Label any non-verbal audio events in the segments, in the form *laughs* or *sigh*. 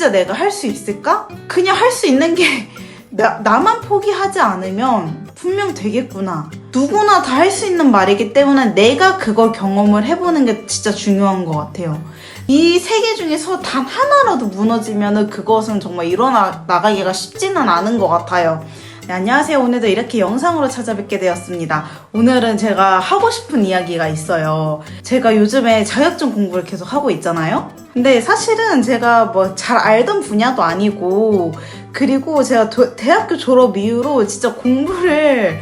진짜 내가 할 수 있을까? 그냥 할 수 있는 게 *laughs* 나, 나만 포기하지 않으면 분명 되겠구나. 누구나 다 할 수 있는 말이기 때문에 내가 그걸 경험을 해보는 게 진짜 중요한 것 같아요. 이 세계 중에서 단 하나라도 무너지면은 그것은 정말 일어나 나가기가 쉽지는 않은 것 같아요. 네, 안녕하세요. 오늘도 이렇게 영상으로 찾아뵙게 되었습니다. 오늘은 제가 하고 싶은 이야기가 있어요. 제가 요즘에 자격증 공부를 계속 하고 있잖아요. 근데 사실은 제가 뭐 잘 알던 분야도 아니고, 그리고 제가 도- 대학교 졸업 이후로 진짜 공부를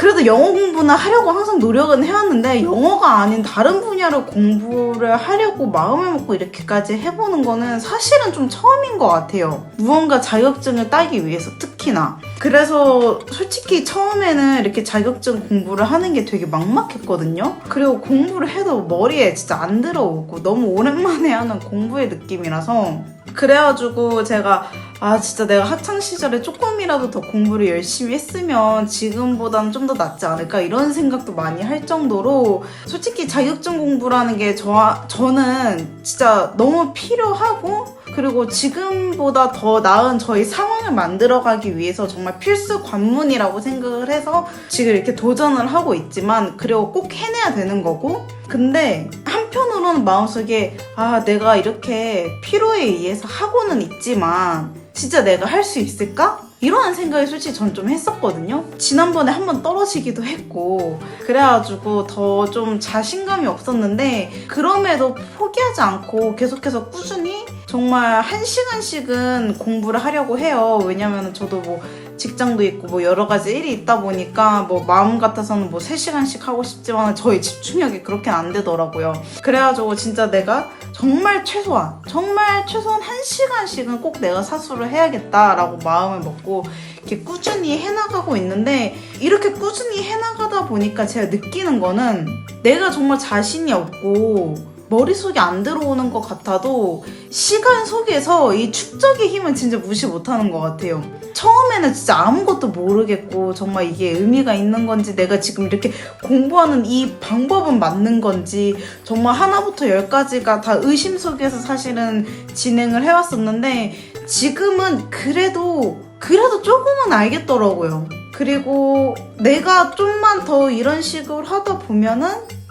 그래도 영어 공부는 하려고 항상 노력은 해왔는데 영어가 아닌 다른 분야로 공부를 하려고 마음을 먹고 이렇게까지 해보는 거는 사실은 좀 처음인 것 같아요. 무언가 자격증을 따기 위해서 특히나. 그래서 솔직히 처음에는 이렇게 자격증 공부를 하는 게 되게 막막했거든요. 그리고 공부를 해도 머리에 진짜 안 들어오고 너무 오랜만에 하는 공부의 느낌이라서 그래가지고 제가 아 진짜 내가 학창 시절에 조금이라도 더 공부를 열심히 했으면 지금보다는 좀더 낫지 않을까 이런 생각도 많이 할 정도로 솔직히 자격증 공부라는 게 저, 저는 진짜 너무 필요하고 그리고 지금보다 더 나은 저희 상황을 만들어가기 위해서 정말 필수 관문이라고 생각을 해서 지금 이렇게 도전을 하고 있지만 그리고 꼭 해내야 되는 거고. 근데 한편으로는 마음속에 아 내가 이렇게 필요에 의해서 하고는 있지만 진짜 내가 할 수 있을까? 이러한 생각이 솔직히 전 좀 했었거든요. 지난번에 한 번 떨어지기도 했고 그래가지고 더 좀 자신감이 없었는데 그럼에도 포기하지 않고 계속해서 꾸준히 정말 한 시간씩은 공부를 하려고 해요. 왜냐면 저도 뭐 직장도 있고 뭐 여러 가지 일이 있다 보니까 뭐 마음 같아서는 뭐 3시간씩 하고 싶지만 저희 집중력이 그렇게 안 되더라고요. 그래가지고 진짜 내가 정말 최소한 정말 최소한 1시간씩은 꼭 내가 사수를 해야겠다라고 마음을 먹고 이렇게 꾸준히 해나가고 있는데 이렇게 꾸준히 해나가다 보니까 제가 느끼는 거는 내가 정말 자신이 없고 머릿속에 안 들어오는 것 같아도 시간 속에서 이 축적의 힘은 진짜 무시 못하는 것 같아요. 처음에는 진짜 아무것도 모르겠고 정말 이게 의미가 있는 건지 내가 지금 이렇게 공부하는 이 방법은 맞는 건지 정말 하나부터 열까지가 다 의심 속에서 사실은 진행을 해왔었는데 지금은 그래도 그래도 조금은 알겠더라고요. 그리고 내가 좀만 더 이런 식으로 하다 보면은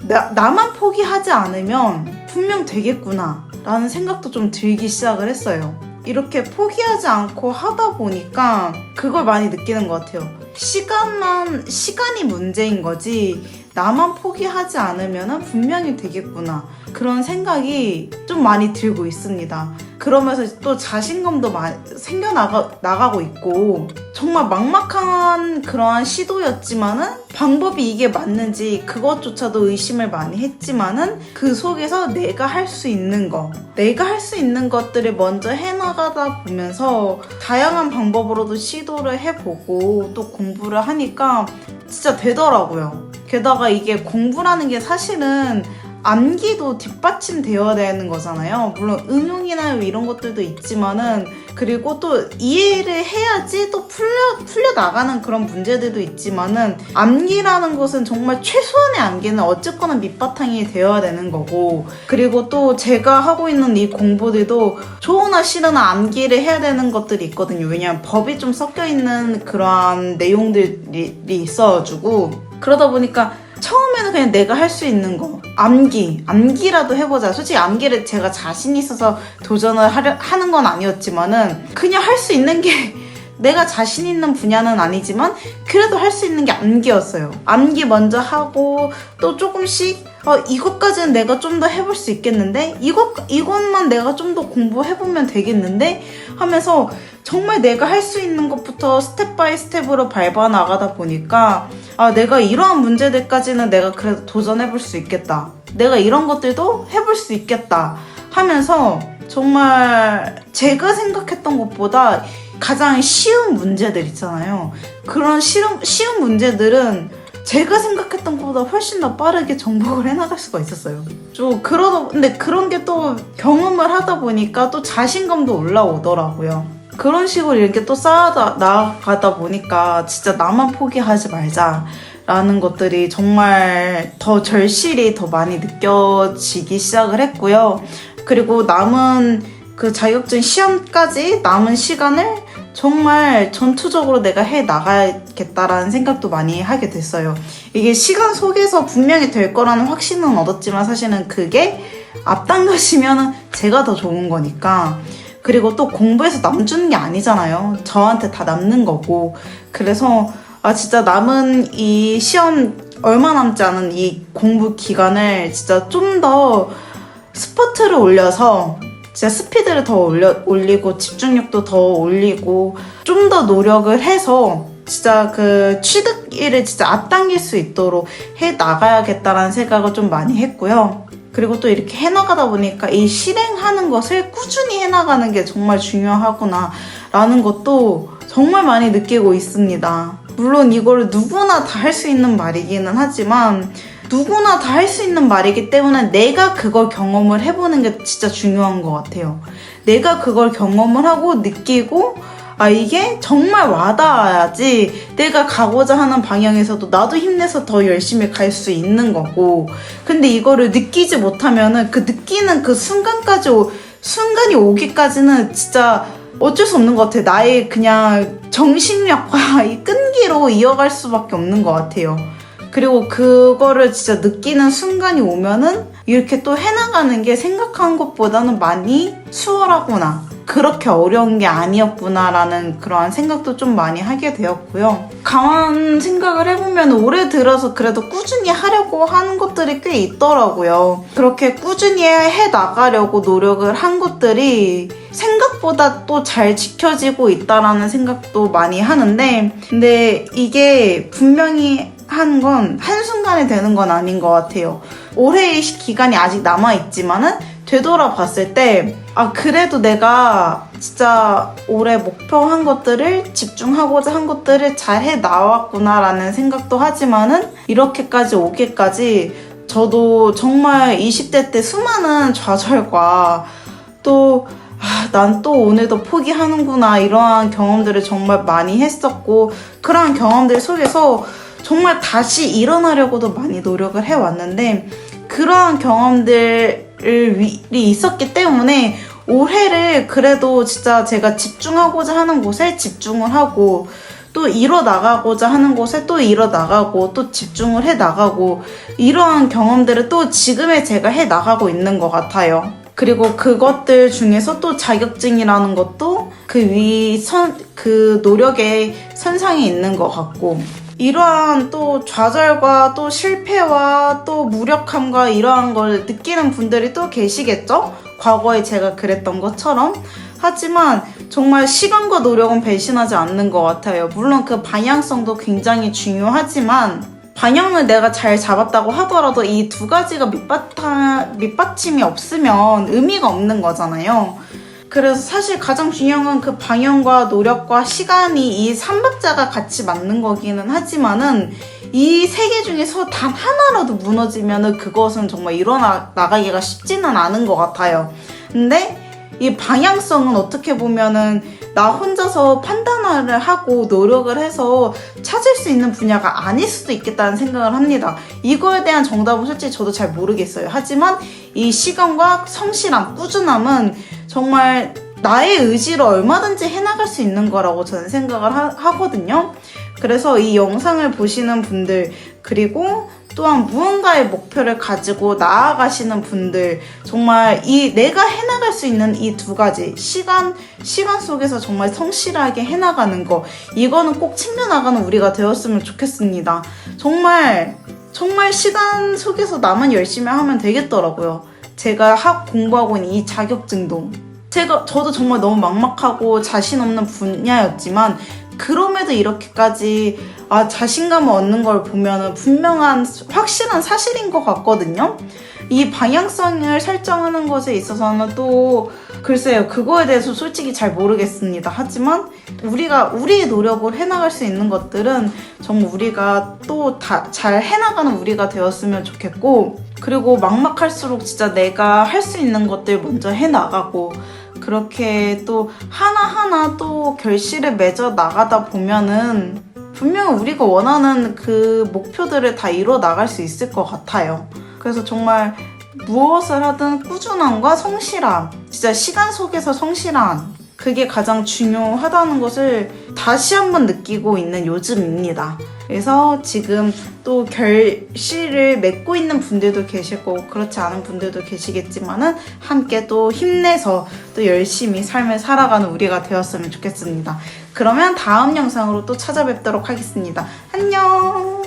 나, 나만 포기하지 않으면 분명 되겠구나 라는 생각도 좀 들기 시작을 했어요. 이렇게 포기하지 않고 하다 보니까 그걸 많이 느끼는 것 같아요. 시간만, 시간이 문제인 거지, 나만 포기하지 않으면 분명히 되겠구나. 그런 생각이 좀 많이 들고 있습니다. 그러면서 또 자신감도 많이 생겨나가, 나가고 있고, 정말 막막한 그러한 시도였지만은, 방법이 이게 맞는지 그것조차도 의심을 많이 했지만은, 그 속에서 내가 할 수 있는 거, 내가 할 수 있는 것들을 먼저 해나가다 보면서, 다양한 방법으로도 시도를 해보고, 또 공부를 하니까, 진짜 되더라고요. 게다가 이게 공부라는 게 사실은 암기도 뒷받침되어야 되는 거잖아요. 물론 응용이나 이런 것들도 있지만은 그리고 또 이해를 해야지 또 풀려 풀려 나가는 그런 문제들도 있지만은 암기라는 것은 정말 최소한의 암기는 어쨌거나 밑바탕이 되어야 되는 거고 그리고 또 제가 하고 있는 이 공부들도 좋으나 싫으나 암기를 해야 되는 것들이 있거든요. 왜냐하면 법이 좀 섞여 있는 그러한 내용들이 있어가지고 그러다 보니까 처음에는 그냥 내가 할 수 있는 거 암기 암기라도 해보자. 솔직히 암기를 제가 자신 있어서 도전을 하려, 하는 건 아니었지만은 그냥 할 수 있는 게 *laughs* 내가 자신 있는 분야는 아니지만 그래도 할 수 있는 게 암기였어요. 암기 먼저 하고 또 조금씩 어, 이것까지는 내가 좀 더 해볼 수 있겠는데? 이것 이것만 내가 좀 더 공부해보면 되겠는데? 하면서 정말 내가 할 수 있는 것부터 스텝 바이 스텝으로 밟아 나가다 보니까 아 내가 이러한 문제들까지는 내가 그래도 도전해 볼 수 있겠다 내가 이런 것들도 해볼 수 있겠다 하면서 정말 제가 생각했던 것보다 가장 쉬운 문제들 있잖아요 그런 쉬운, 쉬운 문제들은 제가 생각했던 것보다 훨씬 더 빠르게 정복을 해나갈 수가 있었어요. 좀 그러다 근데 그런 게 또 경험을 하다 보니까 또 자신감도 올라오더라고요. 그런 식으로 이렇게 또 쌓아다 나가다 보니까 진짜 나만 포기하지 말자. 라는 것들이 정말 더 절실히 더 많이 느껴지기 시작을 했고요. 그리고 남은 그 자격증 시험까지 남은 시간을 정말 전투적으로 내가 해 나가야겠다라는 생각도 많이 하게 됐어요. 이게 시간 속에서 분명히 될 거라는 확신은 얻었지만 사실은 그게 앞당겨지면 제가 더 좋은 거니까. 그리고 또 공부해서 남주는 게 아니잖아요. 저한테 다 남는 거고. 그래서 아 진짜 남은 이 시험 얼마 남지 않은 이 공부 기간을 진짜 좀 더 스포트를 올려서 진짜 스피드를 더 올려, 올리고 집중력도 더 올리고 좀 더 노력을 해서 진짜 그 취득일을 진짜 앞당길 수 있도록 해 나가야겠다라는 생각을 좀 많이 했고요. 그리고 또 이렇게 해나가다 보니까 이 실행하는 것을 꾸준히 해나가는 게 정말 중요하구나 라는 것도 정말 많이 느끼고 있습니다. 물론 이거를 누구나 다 할 수 있는 말이기는 하지만 누구나 다 할 수 있는 말이기 때문에 내가 그걸 경험을 해보는 게 진짜 중요한 것 같아요. 내가 그걸 경험을 하고 느끼고 아 이게 정말 와닿아야지 내가 가고자 하는 방향에서도 나도 힘내서 더 열심히 갈 수 있는 거고 근데 이거를 느끼지 못하면은 그 느끼는 그 순간까지 오- 순간이 오기까지는 진짜 어쩔 수 없는 것 같아요. 나의 그냥 정신력과 *laughs* 이 끈기로 이어갈 수밖에 없는 것 같아요. 그리고 그거를 진짜 느끼는 순간이 오면은 이렇게 또 해나가는 게 생각한 것보다는 많이 수월하구나. 그렇게 어려운 게 아니었구나라는 그러한 생각도 좀 많이 하게 되었고요. 가만 생각을 해보면 올해 들어서 그래도 꾸준히 하려고 하는 것들이 꽤 있더라고요. 그렇게 꾸준히 해 나가려고 노력을 한 것들이 생각보다 또 잘 지켜지고 있다라는 생각도 많이 하는데, 근데 이게 분명히 한 건 한순간에 되는 건 아닌 것 같아요. 올해의 시- 기간이 아직 남아있지만은 되돌아 봤을 때, 아, 그래도 내가 진짜 올해 목표한 것들을 집중하고자 한 것들을 잘 해 나왔구나라는 생각도 하지만은 이렇게까지 오기까지 저도 정말 20대 때 수많은 좌절과 또 아, 난 또 오늘도 포기하는구나 이러한 경험들을 정말 많이 했었고 그러한 경험들 속에서 정말 다시 일어나려고도 많이 노력을 해왔는데 그러한 경험들 이 있었기 때문에 올해를 그래도 진짜 제가 집중하고자 하는 곳에 집중을 하고 또 이뤄 나가고자 하는 곳에 또 이뤄 나가고 또 집중을 해 나가고 이러한 경험들을 또 지금의 제가 해 나가고 있는 것 같아요. 그리고 그것들 중에서 또 자격증이라는 것도 그 위 선, 그 노력의 선상에 있는 것 같고. 이러한 또 좌절과 또 실패와 또 무력함과 이러한 걸 느끼는 분들이 또 계시겠죠? 과거에 제가 그랬던 것처럼. 하지만 정말 시간과 노력은 배신하지 않는 것 같아요. 물론 그 방향성도 굉장히 중요하지만 방향을 내가 잘 잡았다고 하더라도 이 두 가지가 밑바타, 밑받침이 없으면 의미가 없는 거잖아요. 그래서 사실 가장 중요한 건 그 방향과 노력과 시간이 이 삼박자가 같이 맞는 거기는 하지만은 이 세 개 중에서 단 하나라도 무너지면은 그것은 정말 일어나 나가기가 쉽지는 않은 것 같아요. 근데 이 방향성은 어떻게 보면은 나 혼자서 판단을 하고 노력을 해서 찾을 수 있는 분야가 아닐 수도 있겠다는 생각을 합니다. 이거에 대한 정답은 솔직히 저도 잘 모르겠어요. 하지만 이 시간과 성실함, 꾸준함은 정말 나의 의지로 얼마든지 해나갈 수 있는 거라고 저는 생각을 하, 하거든요. 그래서 이 영상을 보시는 분들, 그리고 또한 무언가의 목표를 가지고 나아가시는 분들, 정말 이 내가 해나갈 수 있는 이 두 가지, 시간, 시간 속에서 정말 성실하게 해나가는 거, 이거는 꼭 챙겨나가는 우리가 되었으면 좋겠습니다. 정말, 정말 시간 속에서 나만 열심히 하면 되겠더라고요. 제가 학 공부하고 있는 이 자격증도. 제가, 저도 정말 너무 막막하고 자신 없는 분야였지만, 그럼에도 이렇게까지 아, 자신감을 얻는 걸 보면은 분명한 확실한 사실인 것 같거든요. 이 방향성을 설정하는 것에 있어서는 또 글쎄요 그거에 대해서 솔직히 잘 모르겠습니다. 하지만 우리가 우리의 노력을 해나갈 수 있는 것들은 정말 우리가 또 다 잘 해나가는 우리가 되었으면 좋겠고 그리고 막막할수록 진짜 내가 할 수 있는 것들 먼저 해나가고 그렇게 또 하나하나 또 결실을 맺어 나가다 보면은 분명 우리가 원하는 그 목표들을 다 이뤄 나갈 수 있을 것 같아요. 그래서 정말 무엇을 하든 꾸준함과 성실함. 진짜 시간 속에서 성실함. 그게 가장 중요하다는 것을 다시 한번 느끼고 있는 요즘입니다. 그래서 지금 또 결실을 맺고 있는 분들도 계실 거고 그렇지 않은 분들도 계시겠지만은 함께 또 힘내서 또 열심히 삶을 살아가는 우리가 되었으면 좋겠습니다. 그러면 다음 영상으로 또 찾아뵙도록 하겠습니다. 안녕!